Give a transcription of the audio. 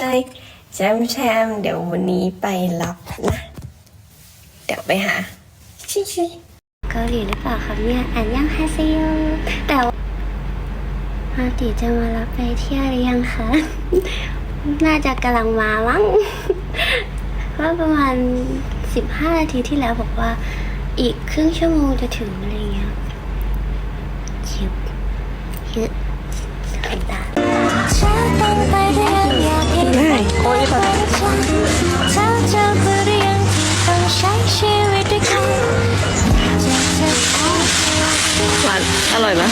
ช่แชมแชมเดี๋ยววันนี้ไปรับนะ เดี๋ยวไปหา ชิชิเกาหลีหรือเปล่าครับเนี่ยอันยังฮาเซโยแต่วาติจะมารับไปเที่ยวหรือยังคะ น่าจะกำลังมามั้งเพราะประมาณสิบห้านาทีที่แล้วบอกว่าอีกครึ่งชั่วโมงจะถึงอะไรเงี้ยชิบเยอะ อหวานอร่อยไหม